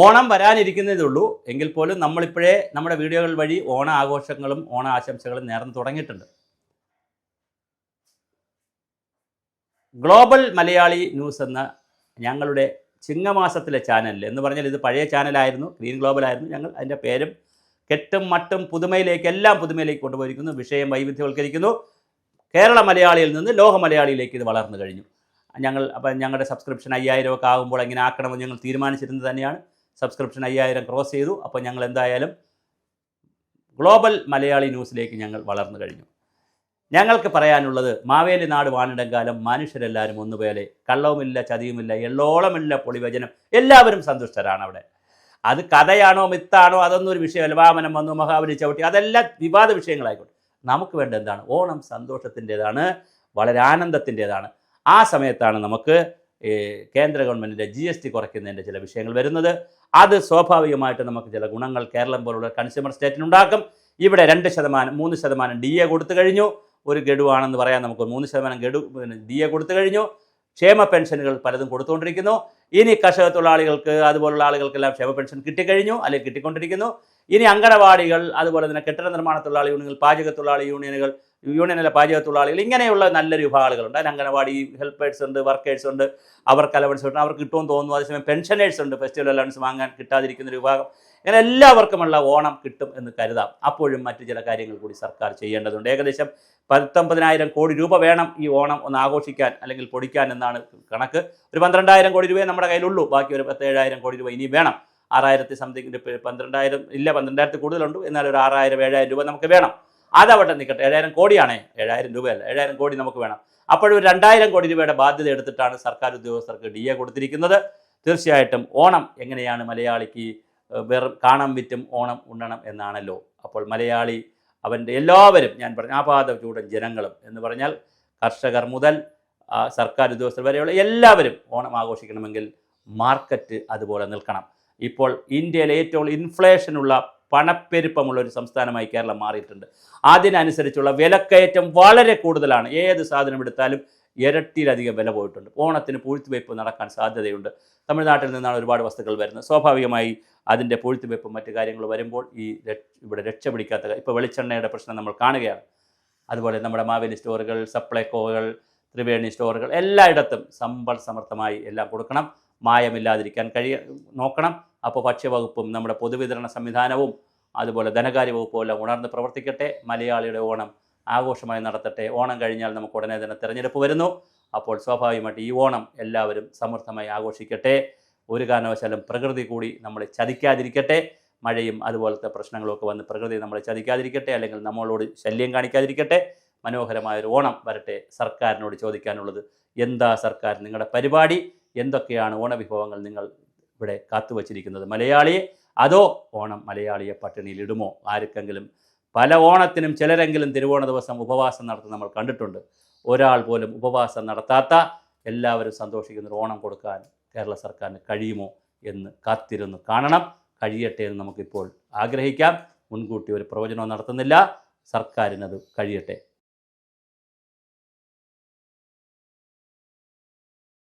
ഓണം വരാനിരിക്കുന്നതേ ഉള്ളൂ എങ്കിൽ പോലും നമ്മളിപ്പോഴേ നമ്മുടെ വീഡിയോകൾ വഴി ഓണ ആഘോഷങ്ങളും ഓണ ആശംസകളും നേർന്ന് തുടങ്ങിയിട്ടുണ്ട്. ഗ്ലോബൽ മലയാളി ന്യൂസ് എന്ന ഞങ്ങളുടെ ചിങ്ങമാസത്തിലെ ചാനൽ എന്ന് പറഞ്ഞാൽ ഇത് പഴയ ചാനലായിരുന്നു ഗ്രീൻ ഗ്ലോബൽ ആയിരുന്നു. ഞങ്ങൾ അതിന്റെ പേരും കെട്ടും മട്ടും പുതുമയിലേക്ക് എല്ലാം പുതുമയിലേക്ക് കൊണ്ടുപോയിരിക്കുന്നു. വിഷയം വൈവിധ്യവൽക്കരിക്കുന്നു. കേരള മലയാളിയിൽ നിന്ന് ലോക മലയാളിയിലേക്ക് ഇത് വളർന്നു കഴിഞ്ഞു. ഞങ്ങൾ അപ്പം ഞങ്ങളുടെ സബ്സ്ക്രിപ്ഷൻ അയ്യായിരം ഒക്കെ ആകുമ്പോൾ എങ്ങനെ ആക്കണമെന്ന് ഞങ്ങൾ തീരുമാനിച്ചിരുന്നത് തന്നെയാണ്. സബ്സ്ക്രിപ്ഷൻ അയ്യായിരം ക്രോസ് ചെയ്തു. അപ്പോൾ ഞങ്ങൾ എന്തായാലും ഗ്ലോബൽ മലയാളി ന്യൂസിലേക്ക് ഞങ്ങൾ വളർന്നു കഴിഞ്ഞു. ഞങ്ങൾക്ക് പറയാനുള്ളത് മാവേലി നാട് വാണിടങ്കാലം മനുഷ്യരെല്ലാവരും ഒന്നുപോലെ കള്ളവുമില്ല ചതിയുമില്ല എള്ളോളമില്ല പൊളിവചനം. എല്ലാവരും സന്തുഷ്ടരാണ് അവിടെ. അത് കഥയാണോ മിത്താണോ അതൊന്നും ഒരു വിഷയമല്ല. വാമനം വന്നു മഹാബലി ചവിട്ടി. അതെല്ലാം വിവാദ വിഷയങ്ങളായിക്കോട്ടെ. നമുക്ക് വേണ്ട എന്താണ്? ഓണം സന്തോഷത്തിന്റെതാണ് വളരെ ആനന്ദത്തിന്റെതാണ്. ആ സമയത്താണ് നമുക്ക് കേന്ദ്ര ഗവൺമെന്റിന്റെ ജി എസ് ടി കുറയ്ക്കുന്നതിന്റെ ചില വിഷയങ്ങൾ വരുന്നത്. അത് സ്വാഭാവികമായിട്ട് നമുക്ക് ചില ഗുണങ്ങൾ കേരളം പോലുള്ള കൺസ്യൂമർ സ്റ്റേറ്റിനുണ്ടാക്കും ഇവിടെ രണ്ട് ശതമാനം മൂന്ന് ശതമാനം ഡി എ കൊടുത്തു കഴിഞ്ഞു. ഒരു ഗഡുവാണെന്ന് പറയാൻ നമുക്ക് മൂന്ന് ശതമാനം ഗഡു ഡി എ കൊടുത്തു കഴിഞ്ഞു. ക്ഷേമ പെൻഷനുകൾ പലതും കൊടുത്തുകൊണ്ടിരിക്കുന്നു. ഇനി കർഷക തൊഴിലാളികൾക്ക് അതുപോലുള്ള ആളുകൾക്കെല്ലാം ക്ഷേമ പെൻഷൻ കിട്ടിക്കഴിഞ്ഞു അല്ലെങ്കിൽ കിട്ടിക്കൊണ്ടിരിക്കുന്നു. ഇനി അങ്കണവാടികൾ അതുപോലെ തന്നെ കെട്ടിട നിർമ്മാണ തൊഴിലാളി യൂണിയനുകൾ പാചക തൊഴിലാളി യൂണിയനുകൾ യൂണിയനിലെ പാചക തൊഴിലാളികൾ ഇങ്ങനെയുള്ള നല്ലൊരു വിഭാഗങ്ങളുണ്ട് അതിന് അംഗനവാടി ഹെൽപ്പേഴ്സ് ഉണ്ട് വർക്കേഴ്സ് ഉണ്ട് അവർക്ക് അലവൻസ് ഉണ്ട് അവർക്ക് കിട്ടുമെന്ന് തോന്നുന്നു. അതേസമയം പെൻഷനേഴ്സ് ഉണ്ട് ഫെസ്റ്റിവൽ അലവൻസ് വാങ്ങാൻ കിട്ടാതിരിക്കുന്ന ഒരു വിഭാഗം. ഇങ്ങനെ എല്ലാവർക്കുമുള്ള ഓണം കിട്ടും എന്ന് കരുതാം. അപ്പോഴും മറ്റു ചില കാര്യങ്ങൾ കൂടി സർക്കാർ ചെയ്യേണ്ടതുണ്ട്. ഏകദേശം പത്തൊമ്പതിനായിരം കോടി രൂപ വേണം ഈ ഓണം ഒന്ന് ആഘോഷിക്കാൻ അല്ലെങ്കിൽ പൊടിക്കാൻ എന്നാണ് കണക്ക്. ഒരു പന്ത്രണ്ടായിരം കോടി രൂപയെ നമ്മുടെ കയ്യിലുള്ളൂ. ബാക്കി ഒരു പത്തേഴായിരം കോടി രൂപ ഇനി വേണം. ആറായിരത്തി സംതിങ് പന്ത്രണ്ടായിരം ഇല്ല പന്ത്രണ്ടായിരത്തി കൂടുതലുണ്ട്. എന്നാൽ ഒരു ആറായിരം ഏഴായിരം രൂപ നമുക്ക് വേണം. അതവിടെ നിൽക്കട്ടെ ഏഴായിരം കോടിയാണേ. ഏഴായിരം രൂപയല്ല. ഏഴായിരം കോടി നമുക്ക് വേണം. അപ്പോഴും രണ്ടായിരം കോടി രൂപയുടെ ബാധ്യത എടുത്തിട്ടാണ് സർക്കാർ ഉദ്യോഗസ്ഥർക്ക് ഡി എ കൊടുത്തിരിക്കുന്നത്. തീർച്ചയായിട്ടും ഓണം എങ്ങനെയാണ് മലയാളിക്ക് വെറും കാണാൻ വിറ്റും ഓണം ഉണ്ണണം എന്നാണല്ലോ. അപ്പോൾ മലയാളി അവന്റെ എല്ലാവരും ഞാൻ പറഞ്ഞ ആപാത ചൂടൻ ജനങ്ങളും എന്ന് പറഞ്ഞാൽ കർഷകർ മുതൽ സർക്കാർ ഉദ്യോഗസ്ഥർ വരെയുള്ള എല്ലാവരും ഓണം ആഘോഷിക്കണമെങ്കിൽ മാർക്കറ്റ് അതുപോലെ നിൽക്കണം. ഇപ്പോൾ ഇന്ത്യയിലെ ഏറ്റവും ഇൻഫ്ലേഷനുള്ള പണപ്പെരുപ്പമുള്ള ഒരു സംസ്ഥാനമായി കേരളം മാറിയിട്ടുണ്ട്. അതിനനുസരിച്ചുള്ള വിലക്കയറ്റം വളരെ കൂടുതലാണ്. ഏത് സാധനം എടുത്താലും ഇരട്ടിയിലധികം വില പോയിട്ടുണ്ട്. ഓണത്തിന് പൂഴ്ത്തിവയ്പ് നടക്കാൻ സാധ്യതയുണ്ട്. തമിഴ്നാട്ടിൽ നിന്നാണ് ഒരുപാട് വസ്തുക്കൾ വരുന്നത്. സ്വാഭാവികമായി അതിന്റെ പൂഴ്ത്തിവയ്പ്പും മറ്റു കാര്യങ്ങൾ വരുമ്പോൾ ഈ ഇവിടെ രക്ഷ പിടിക്കാത്ത ഇപ്പോൾ വെളിച്ചെണ്ണയുടെ പ്രശ്നം നമ്മൾ കാണുകയാണ്. അതുപോലെ നമ്മുടെ മാവേലി സ്റ്റോറുകൾ സപ്ലൈകോകൾ ത്രിവേണി സ്റ്റോറുകൾ എല്ലായിടത്തും സമ്പൽ സമർത്ഥമായി എല്ലാം കൊടുക്കണം. മായമില്ലാതിരിക്കാൻ കഴിയ നോക്കണം. അപ്പോൾ ഭക്ഷ്യവകുപ്പും നമ്മുടെ പൊതുവിതരണ സംവിധാനവും അതുപോലെ ധനകാര്യ വകുപ്പും എല്ലാം ഉണർന്ന് പ്രവർത്തിക്കട്ടെ. മലയാളിയുടെ ഓണം ആഘോഷമായി നടത്തട്ടെ. ഓണം കഴിഞ്ഞാൽ നമുക്ക് ഉടനെ തന്നെ തിരഞ്ഞെടുപ്പ് വരുന്നു. അപ്പോൾ സ്വാഭാവികമായിട്ട് ഈ ഓണം എല്ലാവരും സമൃദ്ധമായി ആഘോഷിക്കട്ടെ. ഒരു കാരണവശാലും പ്രകൃതി കൂടി നമ്മളെ ചതിക്കാതിരിക്കട്ടെ. മഴയും അതുപോലത്തെ പ്രശ്നങ്ങളൊക്കെ വന്ന് പ്രകൃതി നമ്മളെ ചതിക്കാതിരിക്കട്ടെ. അല്ലെങ്കിൽ നമ്മളോട് ശല്യം കാണിക്കാതിരിക്കട്ടെ. മനോഹരമായൊരു ഓണം വരട്ടെ സർക്കാരിനോട് ചോദിക്കാനുള്ളത്. എന്താ സർക്കാർ നിങ്ങളുടെ പരിപാടി? എന്തൊക്കെയാണ് ഓണവിഭവങ്ങൾ നിങ്ങൾ ഇവിടെ കാത്തുവച്ചിരിക്കുന്നത്? മലയാളിയെ അതോ ഓണം മലയാളിയെ പട്ടിണിയിലിടുമോ ആർക്കെങ്കിലും പല ഓണത്തിനും ചിലരെങ്കിലും തിരുവോണ ദിവസം ഉപവാസം നടത്തുന്ന നമ്മൾ കണ്ടിട്ടുണ്ട്. ഒരാൾ പോലും ഉപവാസം നടത്താത്ത എല്ലാവരും സന്തോഷിക്കുന്ന ഒരു ഓണം കൊടുക്കാൻ കേരള സർക്കാരിന് കഴിയുമോ എന്ന് കാത്തിരുന്ന് കാണണം. കഴിയട്ടെ എന്ന് നമുക്കിപ്പോൾ ആഗ്രഹിക്കാം. മുൻകൂട്ടി ഒരു പ്രവചനവും നടത്തുന്നില്ല. സർക്കാരിനത് കഴിയട്ടെ.